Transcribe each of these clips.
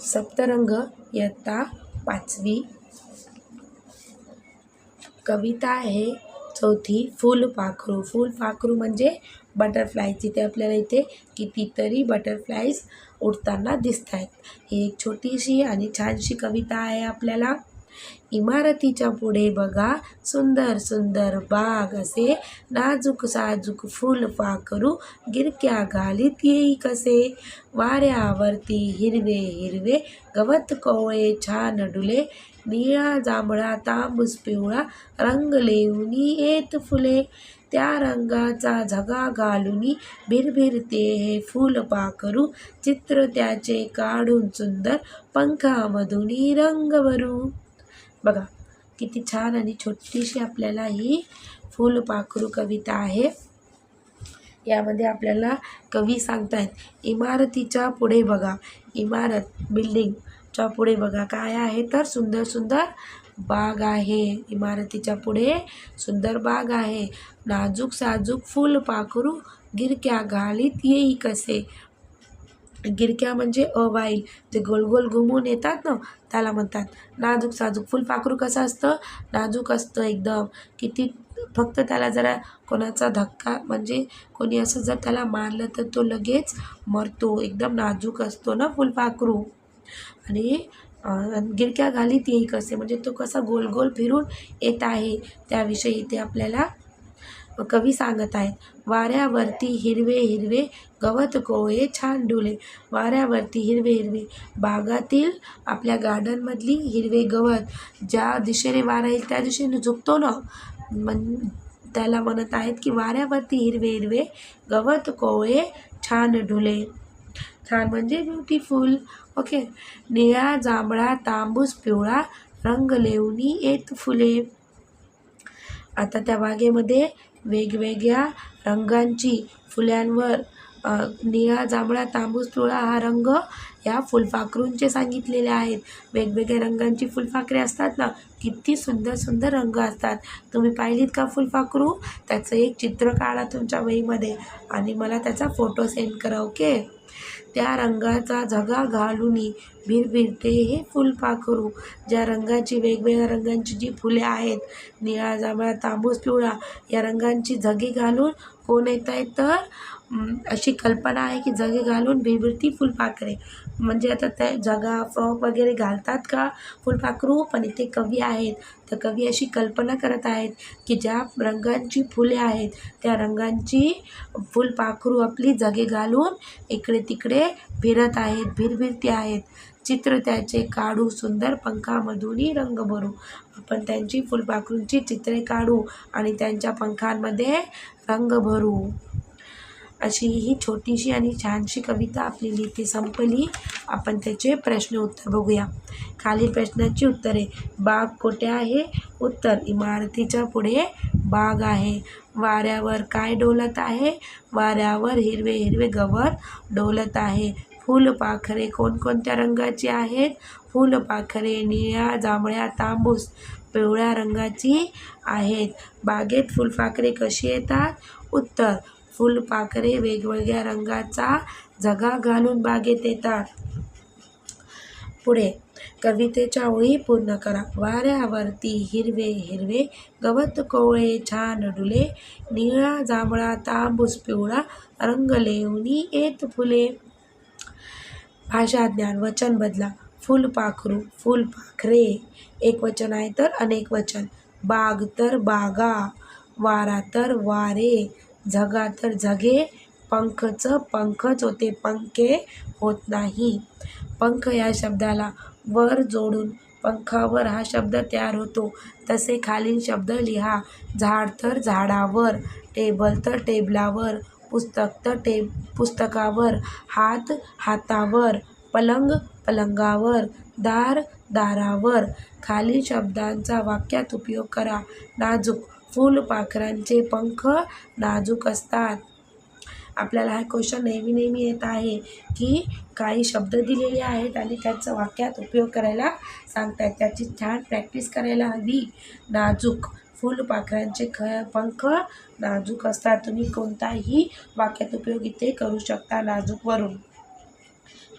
सप्तरंग इयत्ता पाचवी. कविता आहे चौथी. फुलपाखरू फुलपाखरू म्हणजे बटरफ्लाय जिथे आपल्याला इथे कितीतरी बटरफ्लाईज उडताना दिसत आहेत ही एक छोटीशी आणि छानशी कविता आहे आपल्याला. इमारतीच्या पुढे बघा. सुंदर सुंदर बाग असे. नाजूक साजूक फुल पाखरू गिरक्या घालीत येई कसे. वाऱ्यावरती हिरवे हिरवे गवत कोवळे छान डुले. निळा जांभळा तांबूस पिवळा रंग लेऊनी येत फुले. त्या रंगाचा झगा घालूनी भिरभिरते हे फुलपाखरू चित्र त्याचे काढून सुंदर पंखामधून रंग भरू. बघा किती छान आणि छोटीशी आपल्याला ही फुलपाखरू कविता आहे. यामध्ये आपल्याला कवी सांगतायत इमारतीच्या पुढे बघा इमारत बिल्डिंगच्या पुढे बघा काय आहे तर सुंदर सुंदर बाग आहे. इमारतीच्या पुढे सुंदर बाग आहे. नाजूक साजूक फुलपाखरू गिरक्या घालीत येई कसे? गिरक्या म्हणजे अवाईल. जे गोल गोल घुमून येतात ना त्याला म्हणतात. नाजूक साजूक. फुलपाखरू कसं असतं? नाजूक असतं एकदम. किती फक्त त्याला जरा कोणाचा धक्का म्हणजे कोणी असं जर त्याला मारलं तर तो लगेच मरतो. एकदम नाजूक असतो ना फुलपाखरू आणि गिरक्या घालीत येई कसे? म्हणजे तो कसा गोल गोल फिरून येत आहे. त्याविषयी ते आपल्याला कवी सांगत आहेत वाऱ्यावरती हिरवे हिरवे गवत कोळे छान डुले. वाऱ्यावरती हिरवे हिरवे बागातील आपल्या गार्डनमधली हिरवे गवत ज्या दिशेने वारा येईल त्या दिशेने झुकतो ना मन त्याला म्हणत आहेत की वाऱ्यावरती हिरवे हिरवे गवत कोवळे छान डुले. छान म्हणजे ब्युटिफुल ओके निळा जांभळा तांबूस पिवळा रंग लेवणी येत फुले. आता त्या बागेमध्ये वेगवेगळ्या रंगांची फुल्यांवर निळा जांभळा तांबूस पिवळा हा रंग या फुलपाखरूंचे सांगितलेले आहेत. वेगवेगळ्या रंगांची फुलपाखरे असतात ना किती सुंदर सुंदर रंग असतात. तुम्ही पाहिलीत का फुलपाखरू त्याचं एक चित्र काढा तुमच्या वहीमध्ये आणि मला त्याचा फोटो सेंड करा ओके? त्या रंगाचा झगा घालूनी भिरभिरते हे फुलपाखरू ज्या रंगाची वेगवेगळ्या रंगांची जी फुले आहेत निळा जांभळा तांबूस पिवळा या रंगांची झगे घालून हो कोण येत आहेत तर अशी कल्पना आहे की जगे घालून भिरभिरती फुलपाखरे. म्हणजे आता त्या जगा फ्रॉक वगैरे घालतात का? फुलपाखरू पण इथे कवी आहेत. तर कवी अशी कल्पना करत आहेत की ज्या रंगांची फुले आहेत त्या रंगांची फुलपाखरू आपली जगे घालून इकडे तिकडे फिरत आहेत भिरभिरती आहेत. चित्र त्याचे काढू सुंदर पंखामधूनही रंग भरू. आपण त्यांची फुलपाखरूंची चित्रे काढू आणि त्यांच्या पंखांमध्ये रंग भरू. अशी ही छोटीशी आणि छानशी कविता आपली लिहिते संपली. आपण त्याचे प्रश्न उत्तर बघूया. खालील प्रश्नांची उत्तरे. बाग कोठे आहे? उत्तर इमारतीच्या पुढे बाग आहे. वाऱ्यावर काय डोलत आहे? वाऱ्यावर हिरवे हिरवे गवत डोलत आहे. फुलपाखरे कोणकोणत्या रंगाची आहेत? फुलपाखरे निळ्या जांभळ्या तांबूस पिवळ्या रंगाची आहेत. बागेत फुलपाखरे कशी येतात? उत्तर फुलपाखरे वेगवेगळ्या रंगाचा झगा घालून बागेत येतात. पुढे कवितेच्या ओळी पूर्ण करा. वाऱ्यावरती हिरवे हिरवे गवत कोवळे छान डुले. निळा जांभळा तांबूस पिवळा रंग लेवणी येत फुले. भाषा ज्ञान वचन बदला. फुलपाखरू फुलपाखरे एक वचन आहे तर अनेक वचन. बाग तर बागा वारा तर वारे झगा तर झगे पंखचं पंखच होते पंखे होत नाही. पंख या शब्दाला वर जोडून पंखावर हा शब्द तयार होतो. तसे खालील शब्द लिहा. झाड तर झाडावर टेबल तर टेबलावर पुस्तक तर टे पुस्तकावर हात हातावर पलंग पलंगावर दार दारावर. खालील शब्दांचा वाक्यात उपयोग करा. नाजूक. फुलपाखरांचे पंख नाजूक असतात. आपल्याला हा क्वेश्चन नेहमी नेहमी येत आहे की काही शब्द दिलेले आहेत आणि त्याचा वाक्यात उपयोग करायला सांगतात त्याची छान प्रॅक्टिस करायला हवी. नाजूक. फुलपाखरांचे ख पंख नाजूक असतात. तुम्ही कोणताही वाक्यात उपयोग इथे करू शकता नाजूकवरून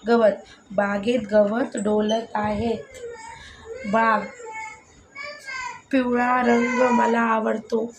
गवत. बागेत गवत डोलत आहेत बाग. पिवळा रंग मला आवडतो.